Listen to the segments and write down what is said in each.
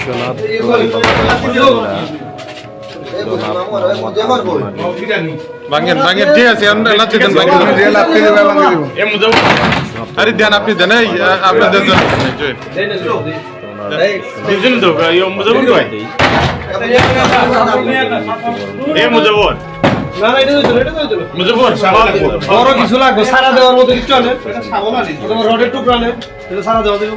বিশ্বনাথ ভাঙেন ভাঙেন ঠিক আছে আমরা লাচ্ছি দেন ভাঙেন রেল আপনি দেবে ভাঙে দিব এ মুজাব আরে দেন আপনি দেন এই আপনি দেন দেন দুজন তো ইয়ে মুজাব ভাই এ মুজাবর মুজাবর সারা লাগবো। বড় কিছু লাগবে সারা দেওয়ার মতো কিছু আনে। অথবা রডের টুকরা আনে এটা সারা দেওয়া দেবো।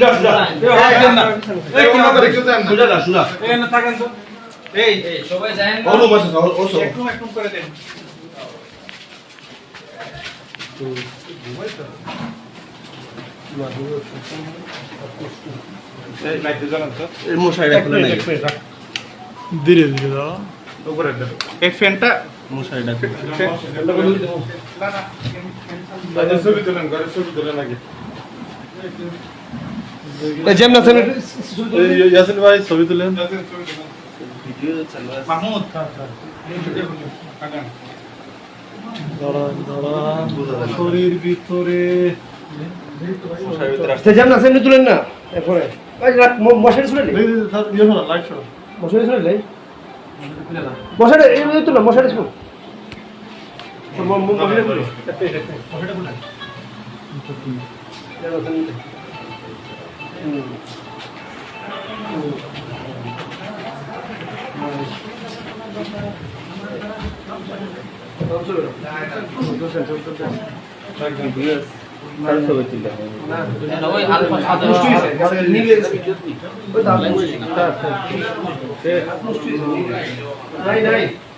লাঠি দেন নিচে দি দেন এদিকে দেন। সবাই না। সবাই না। আরে সরেন না পাবলিক একটু দাঁড়ান দাঁড়ান একটু দাঁড়ান ধীরে ধীরে দাও। উপরে দাও এই ফ্যানটা দাদা ছবি তোলেন ঘরে ছবি তোলেন আগে। এই যেমন আছেন ইয়াসিন ভাই ছবি তুলেন। মাহমুদ শরীর ভিতরে যেমন আছেন তুলেন না এরপরে। মশারি ছুড়ে মশারি ছুড়ে মশারি এই তো না মশারি ছুড় মশারি। হুম।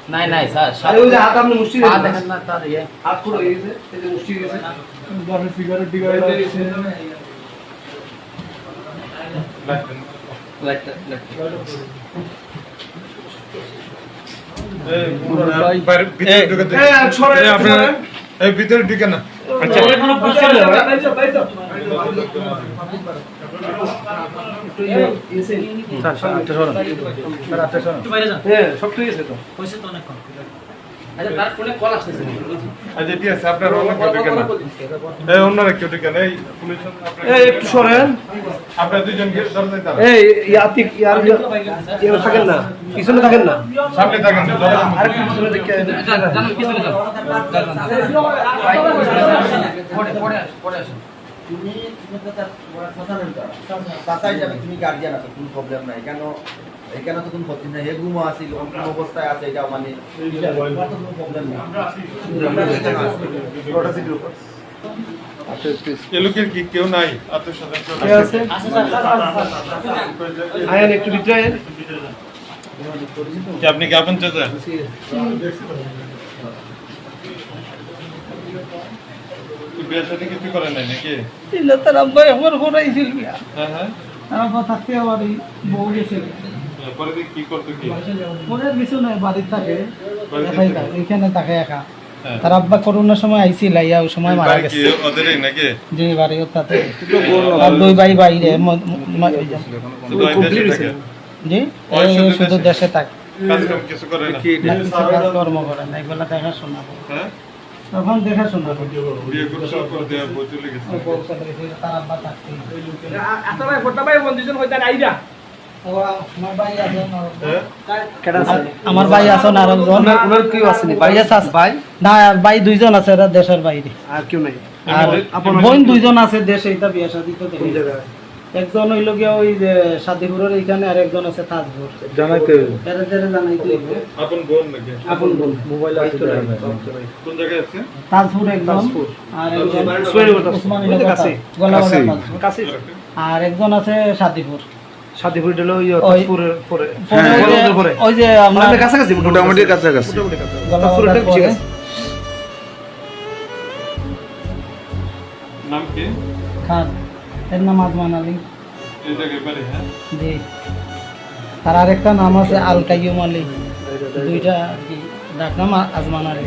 নাই নাই স্যার আরে ওই যে হাত আপনি মুষ্টি পা দেখেন না তার ইয়ে হাত পুরো হয়ে গেছে এই যে মুষ্টি গেছে লাইটটা লাইটটা এই পুরো বাইরে ভিতরে ঢুকে এই ভিতরে না। আচ্ছা। এখনও বুঝতে না সব ঠিক আছে তো। তার ফোনে কল আসতেছে আচ্ছা ঠিক আছে আপনারা অন্য কেউ ঢুকে না এই অন্যরা কেউ ঢুকে না এই পুলিশ এই একটু সরেন। আপনারা দুজন গিয়ে দরজায় দাঁড়ান। এই ইয়াতিক ইয়ার ইয়ার থাকেন না। পিছনে থাকেন না। সামনে থাকেন আর পিছনে দেখে জানো পিছনে যাও পড়ে পড়ে আসো পড়ে আসো তুমি তুমি তো তার কথা নেই যাবে তুমি গার্জিয়ান আছো কোনো প্রবলেম নাই কেন এখানে তো কোনো ক্ষতি নাই হে ঘুমো আসিল কোন অবস্থায় আছে এটা মানে কোনো প্রবলেম নেই আমরা এখানে আছি। কি কেউ নাই আয়ান একটু ভিতরে আপনি কি আপন চাচা বিয়ে কিছু নাই নাকি? ইল্লা তার আব্বাই আমার হরাইছিল বিয়া। হ্যাঁ হ্যাঁ। তার আব্বা থাকতে আবার এই বউ গেছে। পরে কি করতো কি? মনের কিছু নাই বাড়ির থাকে। একাই থাকে? থাকে এখানে থাকে একা। হ্যাঁ। তার আব্বা করোনার সময় আইছিল আইয়া ওই সময় মারা গেছে। ওদেরই নাকি? যে বাড়ি ওর আর দুই ভাই বাইরে ম- ম- শুধু ওই দেশে থাকে? জি? শুধু শুধু দেশে- দেশে থাকে। কাজ কাম কিছু করে না? কাজকর্ম করে না এগুলা দেখাশোনা করে। হ্যাঁ? তখন দেখাশোনা আমার ভাই আছে হ্যাঁ? ওনার ওনার কেউ আসেনি ভাই আছে ভাই? না ভাই দুইজন আছে এরা দেশের বাইরে। আর কেউ নাই। আর বোন দুইজন আছে দেশে এটা বিয়ে শাদি তো দেখি। একজন হইল গিয়া ওই যে সাদিপুরের এইখানে আর একজন আছে তাজপুর। জানাইতে তেরে তেরে জানাইতে হইবে। আপন বোন নাকি? আপন বোন। মোবাইল আছে কোন জায়গায় আছে? তাজপুর একজন তাজপুর। আর একজন যে কাছে। কাছে। কাছে আর একজন আছে শাদিপুর শান্তিপুর দিল ওই তাজপুরের পরে। পরে ওই যে- পরে। ওই যে আমরা আমাদের কাছাকাছি মোটামুটি কাছাকাছি। মোটামুটি কাছাকাছি। গলাবাগান তাজপুরের ঠিক আছে। নাম কি? খান। এর নাম আজমান আলী। হ্যাঁ? জি। আর আরেকটা নাম আছে আল কাইয়ুম আলী। দুইটা আর কি। ডাক নাম আজমান আলী।